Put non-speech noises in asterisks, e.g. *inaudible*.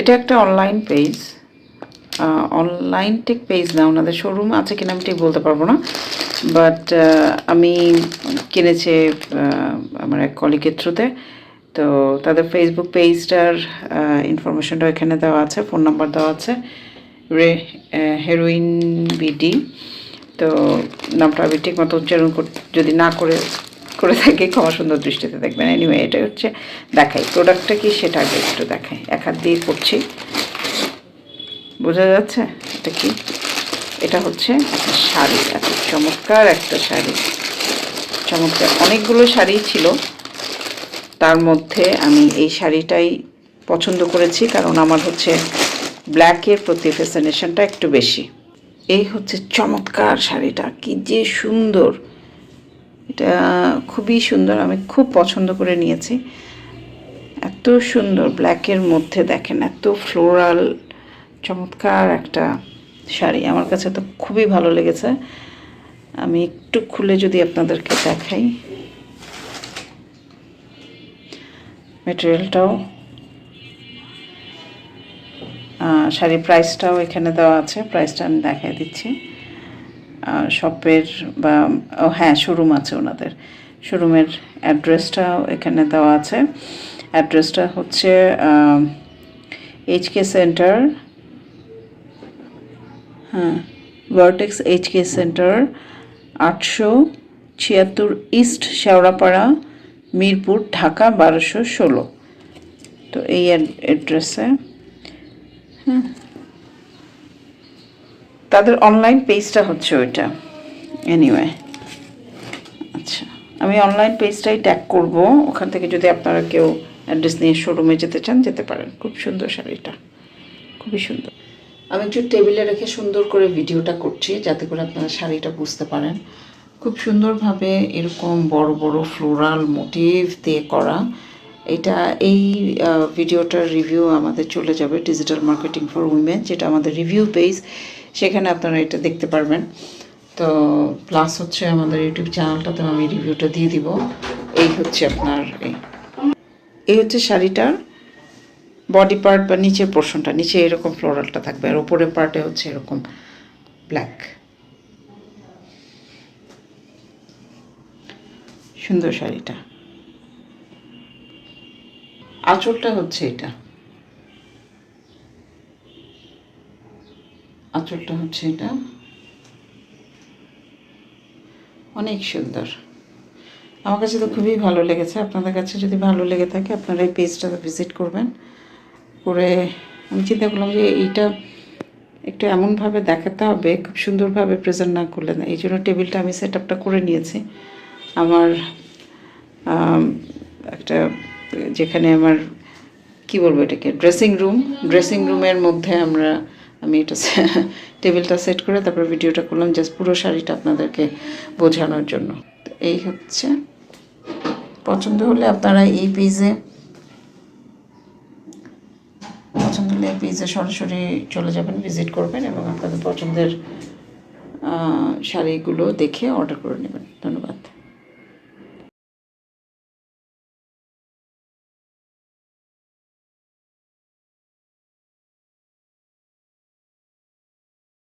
এটা একটা online page online tech page না, ওনাদের শোরুম আছে কিনা আমি ঠিক বলতে পারব না। বাট আমি কিনেছি আমার এক কলিগের থ্রুতে তো তাদের ফেসবুক পেজটার ইনফরমেশনটা এখানে দেওয়া আছে ফোন নাম্বার দেওয়া আছে। রে হেরোইন বিডি তো নামটা আমি ঠিক মতো উচ্চারণ যদি না করে করে থাকি, ক্ষমা সুন্দর দৃষ্টিতে দেখবেন। এনিওয়ে এটা হচ্ছে দেখাই। প্রোডাক্টটা কি সেটা আগে একটু দেখাই। এক হাত দিয়ে করছি। বোঝা যাচ্ছে? এটা কি? এটা হচ্ছে শাড়ি। এত চমৎকার একটা শাড়ি। চমৎকার। অনেকগুলো শাড়ি ছিল। তার মধ্যে আমি এই শাড়িটাই পছন্দ করেছি, কারণ আমার হচ্ছে ব্ল্যাকের প্রতি ফ্যাসিনেশনটা একটু বেশি। এই হচ্ছে চমৎকার শাড়িটা। কি যে সুন্দর! এটা খুবই সুন্দর, আমি খুব পছন্দ করে নিয়েছি। এত সুন্দর ব্ল্যাকের মধ্যে দেখেন, এত ফ্লোরাল চমৎকার একটা শাড়ি। আমার কাছে তো খুবই ভালো লেগেছে। আমি একটু খুলে যদি আপনাদেরকে দেখাই। মেটেরিয়ালটাও শাড়ির প্রাইসটাও এখানে দেওয়া আছে। প্রাইসটা আমি দেখাই দিচ্ছি। শপের বা হ্যাঁ শোরুম আছে ওনাদের। শোরুমের অ্যাড্রেসটাও এখানে দেওয়া আছে। অ্যাড্রেসটা হচ্ছে এইচকে সেন্টার হ্যাঁ ভার্টেক্স এইচকে সেন্টার আটশো ছিয়াত্তর ইস্ট শেওড়াপাড়া মিরপুর, ঢাকা, বারোশো ষোলো। তো এই অ্যাড্রেসে হ্যাঁ। তাদের অনলাইন পেজটা হচ্ছে ওইটা। এনিওয়ে আচ্ছা আমি অনলাইন পেজটাই ট্যাগ করব। ওখান থেকে যদি আপনারা কেউ অ্যাড্রেস নিয়ে শোরুমে যেতে চান, যেতে পারেন। খুব সুন্দর শাড়িটা। খুবই সুন্দর। আমি একটু টেবিলে রেখে সুন্দর করে ভিডিওটা করছি, যাতে করে আপনারা শাড়িটা বুঝতে পারেন। খুব সুন্দরভাবে এরকম বড় বড় ফ্লোরাল মোটিভ দিয়ে করা। এটা এই ভিডিওটার রিভিউ আমাদের চলে যাবে ডিজিটাল মার্কেটিং ফর উইমেন যেটা আমাদের রিভিউ পেজ সেখানে আপনারা এটা দেখতে পারবেন। তো প্লাস হচ্ছে আমাদের ইউটিউব চ্যানেলটাতে আমি রিভিউটা দিয়ে দিব। এই হচ্ছে আপনার এই। এই হচ্ছে শাড়িটার বডি পার্ট বা নিচের পোর্শনটা নিচে এরকম ফ্লোরালটা থাকবে আর উপরের পার্টে হচ্ছে এরকম ব্ল্যাক সুন্দর শাড়িটা। আঁচলটা হচ্ছে এটা। আঁচলটা হচ্ছে এটা। অনেক সুন্দর। আমার কাছে তো খুবই ভালো লেগেছে। আপনাদের কাছে যদি ভালো লেগে থাকে, আপনারা এই পেজটাতে ভিজিট করবেন। করে আমি চিন্তা করলাম যে এইটা একটু এমনভাবে দেখাতে হবে, খুব সুন্দরভাবে প্রেজেন্ট না করলে না। এই জন্য টেবিলটা আমি সেট আপটা করে নিয়েছি। আমার একটা যেখানে আমার, কি বলব এটাকে ড্রেসিং রুম ড্রেসিং রুমের মধ্যে আমরা, আমি এটা *laughs* টেবিলটা সেট করে তারপর ভিডিওটা করলাম জাস্ট পুরো শাড়িটা আপনাদেরকে বোঝানোর জন্য। তো এই হচ্ছে, পছন্দ হলে আপনারা এই পেজে পছন্দ হলে এই পেজে সরাসরি চলে যাবেন ভিজিট করবেন এবং আপনাদের পছন্দের শাড়িগুলো দেখে অর্ডার করে নেবেন। ধন্যবাদ।